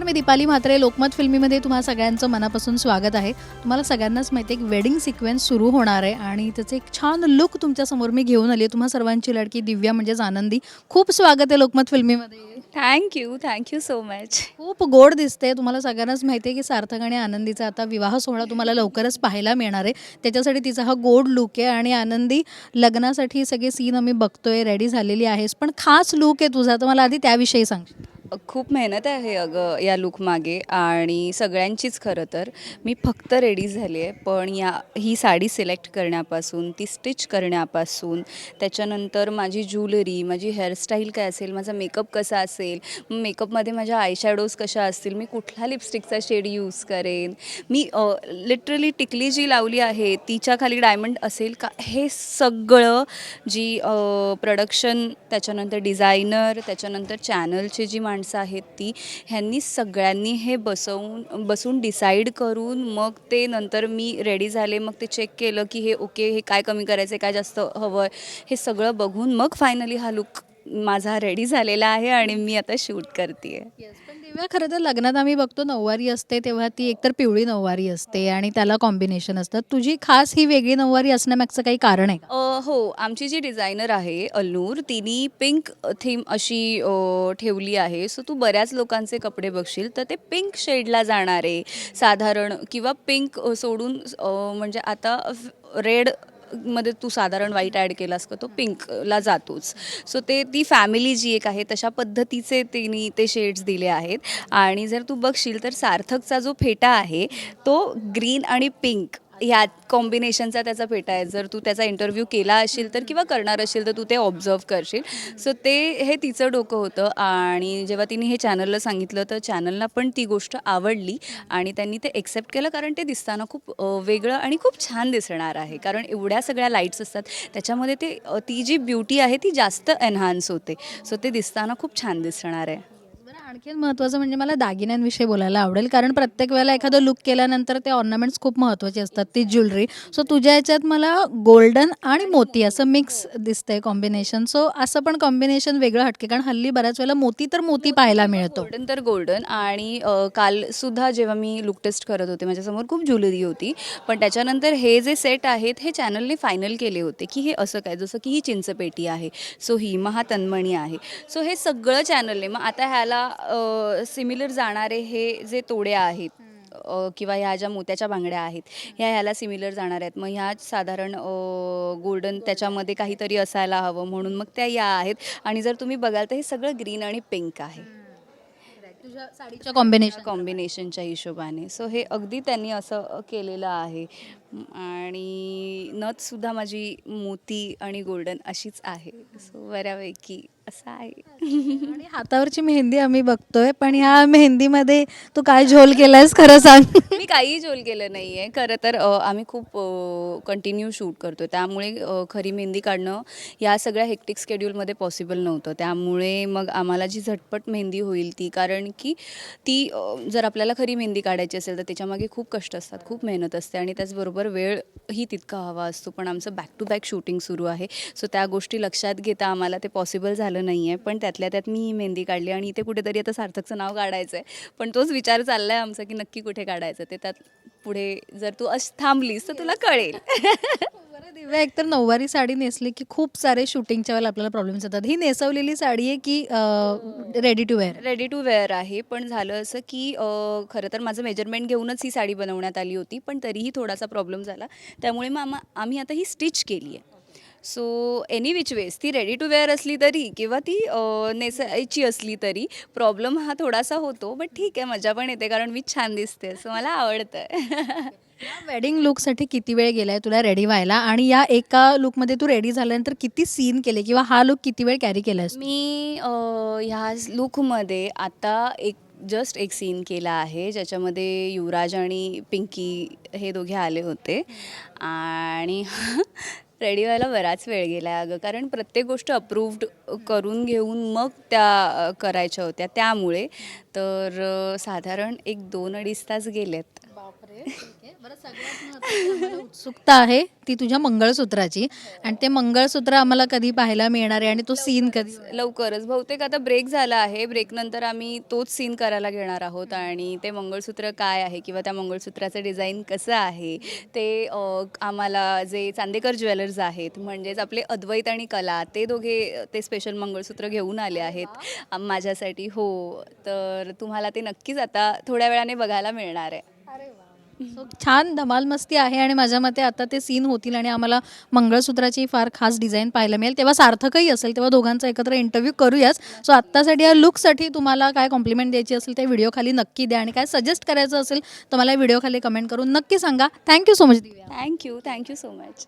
नमस्कार मी दीपाली म्हात्रे. लोकमत फिल्मीमध्ये तुम्हा सगळ्यांचं मनापासून स्वागत आहे. तुम्हाला सगळ्यांनाच माहिती आहे एक वेडिंग सिक्वेन्स सुरू होणार आहे आणि त्याचं एक छान लुक तुमच्यासमोर मी घेऊन आली आहे. तुम्हा सर्वांची लडकी दिव्या म्हणजेच आनंदी. खूप स्वागत आहे Lokmat फिल्मीमध्ये. Thank you thank you so much खूप गोड दिसते तुम्हाला सगळ्यांनाच माहिती आहे की सार्थक आणि आनंदीचा आता विवाह सोहळा तुम्हाला लवकरच पाहायला मिळणार आहे. त्याच्यासाठी तिचा हा गोड लुक आहे आणि आनंदी लग्नासाठी सगळे सीन आम्ही बघतोय रेडी झालेली आहेस. पण खास लुक आहे तुझा. तर मला आधी त्याविषयी सांग. खूप मेहनत आहे अगं या लूकमागे आणि सगळ्यांचीच खरं तर. मी फक्त रेडी झाली आहे पण या ही साडी सिलेक्ट करण्यापासून ती स्टिच करण्यापासून त्याच्यानंतर माझी ज्वेलरी माझी हेअरस्टाईल काय असेल माझा मेकअप कसा असेल मेकअपमध्ये माझ्या आयशॅडोज कशा असतील मी कुठला लिपस्टिकचा शेड यूज करेन? मी लिटरली टिकली जी लावली आहे तिच्या खाली डायमंड असेल का? हे सगळं जी प्रोडक्शन त्याच्यानंतर डिझायनर त्याच्यानंतर चॅनलची जी माणसं आहेत ती ह्यांनी सगळ्यांनी हे बसवून बसून डिसाईड करून मग ते नंतर मी रेडी झाले मग ते चेक केलं की हे ओके हे काय कमी करायचं आहे काय जास्त हवं आहे हे सगळं बघून मग फायनली हा लुक माझा रेडी झालेला आहे आणि मी आता शूट करते पण दिव्या खरं तर लग्नात आम्ही बघतो नऊवारी असते तेव्हा ती एकतर पिवळी नऊवारी असते आणि त्याला कॉम्बिनेशन असतं. तुझी खास ही वेगळी नऊवारी असण्यामागचं काही कारण आहे का? हो आमची जी डिझायनर आहे अल्नूर तिने पिंक थीम अशी अ, ठेवली आहे. सो तू बऱ्याच लोकांचे कपडे बघशील तर ते पिंक शेडला जाणार आहे साधारण किंवा पिंक सोडून अ, म्हणजे आता रेड मध्ये तू साधारण व्हाईट ॲड केलास का? तो पिंकला जातोच. सो ते ती फॅमिली जी एक आहे तशा पद्धतीचे तिने ते शेड्स दिले आहेत. आणि जर तू बघशील तर सार्थकचा जो फेटा आहे तो ग्रीन आणि पिंक ह्या कॉम्बिनेशनचा त्याचा फेटा आहे. जर तू त्याचा इंटरव्ह्यू केला असेल तर किंवा करणार असेल तर तू ते ऑब्झर्व करशील. सो ते हे तिचं डोकं होतं आणि जेव्हा तिने हे चॅनलला सांगितलं तर चॅनलला पण ती गोष्ट आवडली आणि त्यांनी ते एक्सेप्ट केलं कारण ते दिसताना खूप वेगळं आणि खूप छान दिसणार आहे. कारण एवढ्या सगळ्या लाईट्स असतात. त्याच्यामध्ये ते ती जी ब्युटी आहे ती जास्त एन्हान्स होते. सो ते दिसताना खूप छान दिसणार आहे. आणखीन महत्त्वाचं म्हणजे मला दागिन्यांविषयी बोलायला आवडेल. कारण प्रत्येक वेळेला एखादं लुक केल्यानंतर ते ऑर्नामेंट्स खूप महत्त्वाचे असतात. ती ज्वेलरी सो तुझ्या याच्यात मला गोल्डन आणि मोती असं मिक्स दिसतंय कॉम्बिनेशन सो असं पण कॉम्बिनेशन वेगळं हटके. कारण हल्ली बऱ्याच वेळेला मोती तर मोती पाहायला मिळतो. गोल्डन तर गोल्डन आणि कालसुद्धा काल सुद्धा जेव्हा मी लुक टेस्ट करत होते माझ्यासमोर खूप ज्वेलरी होती. पण त्याच्यानंतर हे जे सेट आहेत हे चॅनलने फायनल केले होते की हे असं काय? जसं की ही चिंचपेटी आहे. सो ही महा तन्मणी आहे. सो हे सगळं चॅनलने मग आता ह्याला सिमिलर जाणारे हे जे तोडे आहेत किंवा ह्या ज्या मोत्याच्या बांगड्या आहेत ह्या ह्याला सिमिलर जाणार आहेत. मग ह्या साधारण गोल्डन त्याच्यामध्ये काहीतरी असायला हवं म्हणून मग त्या या आहेत. आणि जर तुम्ही बघाल तर हे सगळं ग्रीन आणि पिंक आहे. तुझ्या साडीच्या कॉम्बिनेशन कॉम्बिनेशनच्या हिशोबाने. सो हे अगदी त्यांनी असं केलेलं आहे. आणि नथसुद्धा माझी मोती आणि गोल्डन अशीच आहे. सो बऱ्यापैकी असं आहे. आणि हातावरची मेहंदी आम्ही बघतोय पण ह्या मेहंदीमध्ये तू काय झोल केलायस खरं सांग. मी काहीही जोल केलं नाही आहे खरं तर अ, आम्ही खूप कंटिन्यू शूट करतो त्यामुळे अ, खरी मेहंदी काढणं या सगळ्या हेक्टिक स्केड्यूलमध्ये पॉसिबल नव्हतं. त्यामुळे मग आम्हाला जी झटपट मेहंदी होईल ती कारण की ती अ, जर आपल्याला खरी मेहंदी काढायची असेल तर त्याच्यामागे खूप कष्ट असतात खूप मेहनत असते आणि त्याचबरोबर वेळही तितका हवा असतो. पण आमचं बॅक टू बॅक शूटिंग सुरू आहे. सो त्या गोष्टी लक्षात घेता आम्हाला ते पॉसिबल झालं नाही आहे पण त्यातल्या त्यात मी ही मेहंदी काढली आणि इथे कुठेतरी आता सार्थकचं नाव काढायचं आहे पण तोच विचार चालला आहे आमचा की नक्की कुठे काढायचं? ते त्यात पुढे जर तू अश थांबलीस तर तुला कळेल. बरं दिव्या एकतर नऊवारी साडी नेसली की खूप सारे शूटिंगच्या वेळेला आपल्याला प्रॉब्लेम्स येतात. ही नेसवलेली साडी आहे की ready to wear ready to wear आहे. पण झालं असं की अ, खरं तर माझं मेजरमेंट घेऊनच ही साडी बनवण्यात आली होती पण तरीही थोडासा प्रॉब्लेम झाला. त्यामुळे मग आम्हा आम्ही आता ही स्टिच केली आहे सो एनी विच वेज ती रेडी टू वेअर असली तरी किंवा ती नेसायची असली तरी प्रॉब्लेम हा थोडासा होतो बट ठीक आहे मजा पण येते कारण मी छान दिसते असं मला आवडतं वेडिंग लुकसाठी किती वेळ गेलाय तुला रेडी व्हायला? आणि या एका लुकमध्ये तू रेडी झाल्यानंतर किती सीन केले? किंवा हा लुक किती वेळ कॅरी केलायस मी ह्या लुकमध्ये आता एक जस्ट एक सीन केला आहे ज्याच्यामध्ये युवराज आणि पिंकी हे दोघे आले होते. आणि रेडी व्हायला बराच वेळ गेला अगं. कारण प्रत्येक गोष्ट अप्रूव्ड करून घेऊन मग त्या करायच्या होत्या. त्यामुळे तर साधारण एक दोन अडीच तास गेलेत. बापरे. आम्हाला उत्सुकता आहे. ती तुझ्या मंगळसूत्राची. आणि ते मंगळसूत्र आम्हाला कधी पाहायला मिळणार आहे आणि तो सीन कधी? लवकरच. बहुतेक आता ब्रेक झाला आहे. ब्रेकनंतर आम्ही तोच सीन करायला घेणार आहोत. आणि ते मंगळसूत्र काय आहे किंवा त्या मंगळसूत्राचं डिझाईन कसं आहे ते आम्हाला जे चांदेकर ज्वेलर्स आहेत म्हणजेच आपले अद्वैत आणि कला ते दोघे ते स्पेशल मंगळसूत्र घेऊन आले आहेत. माझ्यासाठी हो. तर तुम्हाला ते नक्कीच आता थोड्या वेळाने बघायला मिळणार आहे. छान धमाल मस्ती आहे आणि माझ्या मते आता ते सीन होतील आणि आम्हाला मंगळसूत्राची फार खास डिझाईन पाहायला मिळेल. तेव्हा सार्थकही असेल तेव्हा दोघांचा एकत्र इंटरव्ह्यू करूयाच. सो आत्तासाठी या लुकसाठी तुम्हाला काय कॉम्प्लिमेंट द्यायची असेल ते व्हिडिओ खाली नक्की द्या आणि काय सजेस्ट करायचं असेल तर मला व्हिडिओ खाली कमेंट करून नक्की सांगा. Thank you so much Divya. Thank you thank you so much